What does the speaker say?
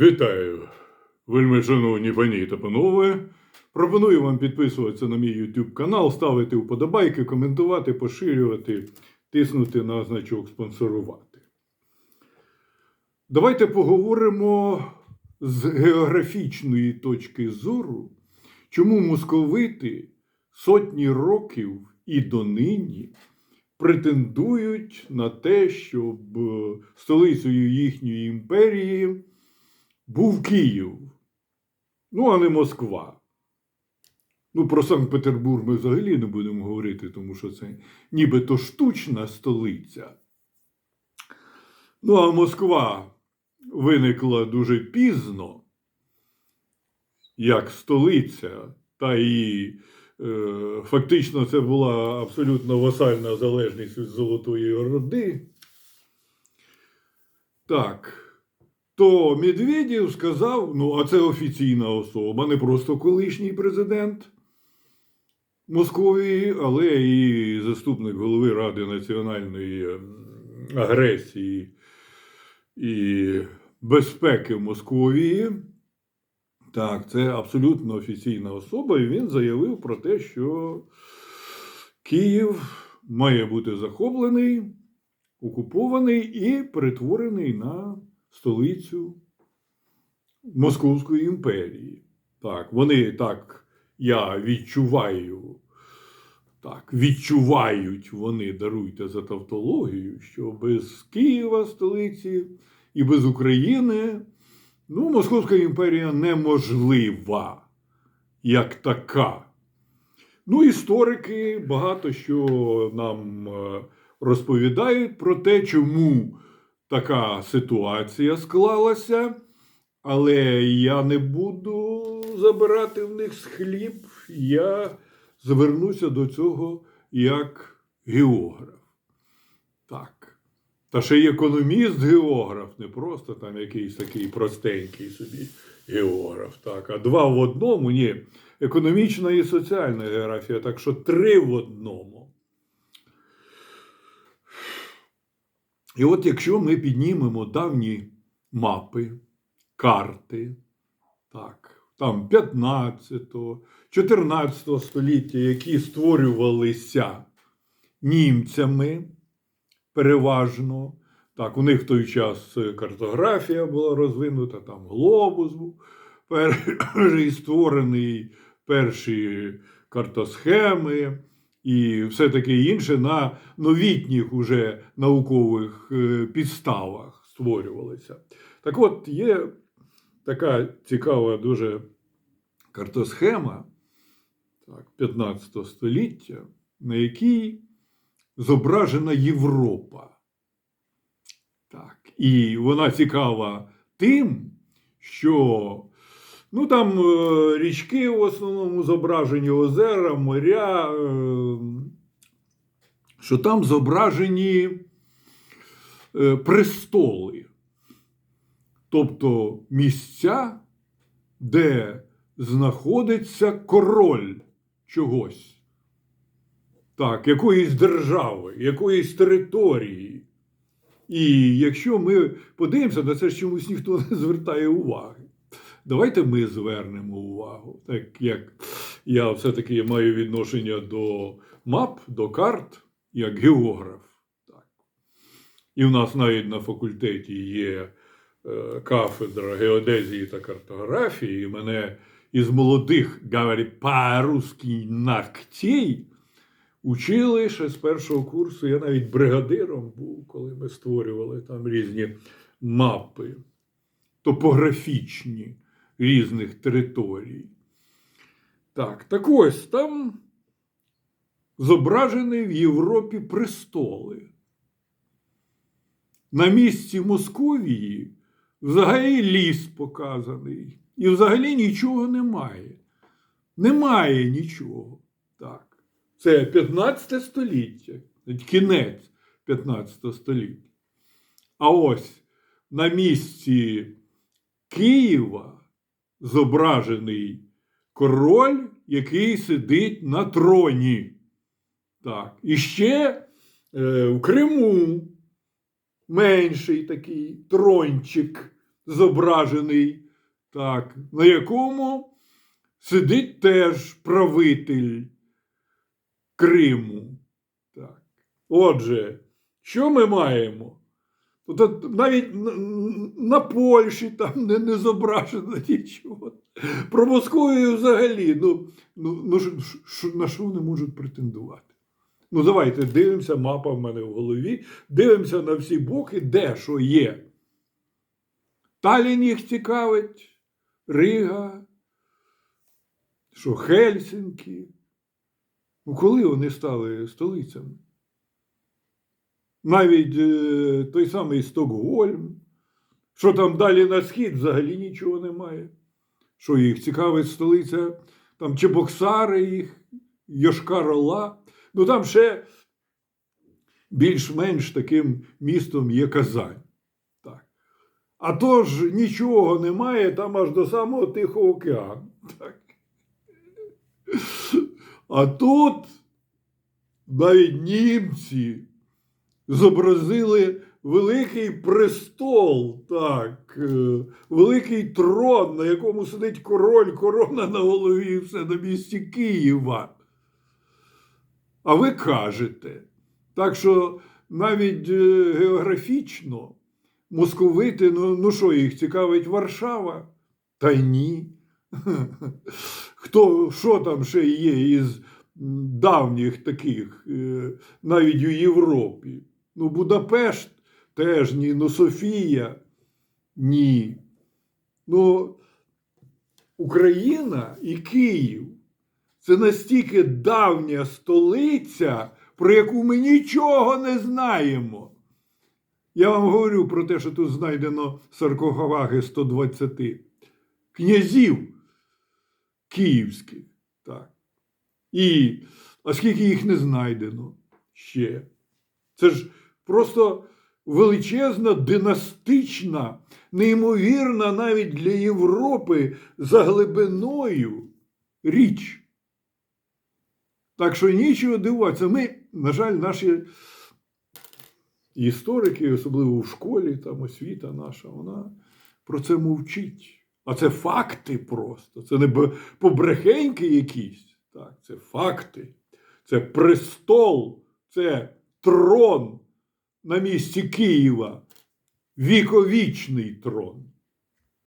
Вітаю, вельми шановні пані та панове. Пропоную вам підписуватися на мій YouTube канал, ставити вподобайки, коментувати, поширювати, тиснути на значок спонсорувати. Давайте поговоримо з географічної точки зору, чому московити сотні років і донині претендують на те, щоб столицею їхньої імперії був Київ, ну, а не Москва. Ну, про Санкт-Петербург ми взагалі не будемо говорити, тому що це нібито штучна столиця. Ну, а Москва виникла дуже пізно, як столиця, та і е, фактично це була абсолютно васальна залежність від Золотої Орди. Так. То Медведєв сказав: ну, а це офіційна особа, не просто колишній президент Московії, але і заступник голови Ради національної агресії і безпеки Московії. Так, це абсолютно офіційна особа, і він заявив про те, що Київ має бути захоплений, окупований і перетворений на столицю Московської імперії. Так, вони так, я відчуваю, так, відчувають вони, даруйте за тавтологію, що без Києва столиці і без України ну, Московська імперія неможлива як така. Ну, історики багато що нам е, розповідають про те, чому така ситуація склалася, але я не буду забирати в них хліб. Я звернуся до цього як географ. Так. Та ще й економіст-географ, не просто там якийсь такий простенький собі географ. Так, а два в одному, ні. Економічна і соціальна географія, так що три в одному. І от якщо ми піднімемо давні мапи, карти, так, там 15, 14 століття, які створювалися німцями переважно, так, у них в той час картографія була розвинута, там глобус був перший створений, перші картосхеми і все таке інше на новітніх уже наукових е, підставах створювалися. Так от є така цікава дуже картосхема так, 15 століття, на якій зображена Європа. Так, і вона цікава тим, що Ну, там е, річки в основному зображені озера, моря, е, що там зображені е, престоли, тобто місця, де знаходиться король чогось, так, якоїсь держави, якоїсь території. І якщо ми подивимося, на це ж чомусь ніхто не звертає уваги. Давайте ми звернемо увагу, так як я все-таки маю відношення до мап, до карт, як географ. Так. І в нас навіть на факультеті є е, кафедра геодезії та картографії, і мене із молодих говорить по-русски ногтей учили ще з першого курсу. Я навіть бригадиром був, коли ми створювали там різні мапи топографічні різних територій. Так, так ось там зображені в Європі престоли. На місці Московії взагалі ліс показаний. І взагалі нічого немає. Немає нічого. Так. Це 15 століття, кінець 15 століття. А ось на місці Києва зображений король, який сидить на троні. Так. І ще е, в Криму менший такий трончик зображений, так, на якому сидить теж правитель Криму. Так. Отже, що ми маємо? Навіть на, Польщі там не, не зображено нічого. Про Московію взагалі. Ну, ну, ну що- на що вони можуть претендувати? Ну, давайте дивимося, мапа в мене в голові, дивимося на всі боки, де що є. Талін їх цікавить, Рига, що Хельсинкі. Ну, коли вони стали столицями? Навіть е, той самий Стокгольм, що там далі на схід взагалі нічого немає. Що їх цікавить столиця, там Чебоксари їх, Йошкар-Ола. Ну там ще більш-менш таким містом є Казань. Так. А то ж нічого немає там аж до самого Тихого океану. Так. А тут навіть німці зобразили великий престол, так, е, великий трон, на якому сидить король, корона на голові, все на місці Києва. А ви кажете, так що навіть е, географічно московити, ну, ну що їх цікавить Варшава? Та ні. Хто, що там ще є із давніх таких, е, навіть у Європі? Ну, Будапешт теж ні, ну Софія ні. Ну, Україна і Київ це настільки давня столиця, про яку ми нічого не знаємо. Я вам говорю про те, що тут знайдено саркофаги 120 князів київських. Так. І оскільки їх не знайдено ще, це ж просто величезна, династична, неймовірна навіть для Європи за глибиною річ. Так що нічого дивуватися. Ми, на жаль, наші історики, особливо в школі, там освіта наша, вона про це мовчить. А це факти просто. Це не побрехеньки якісь. Так, це факти. Це престол, це трон на місці Києва. Віковічний трон.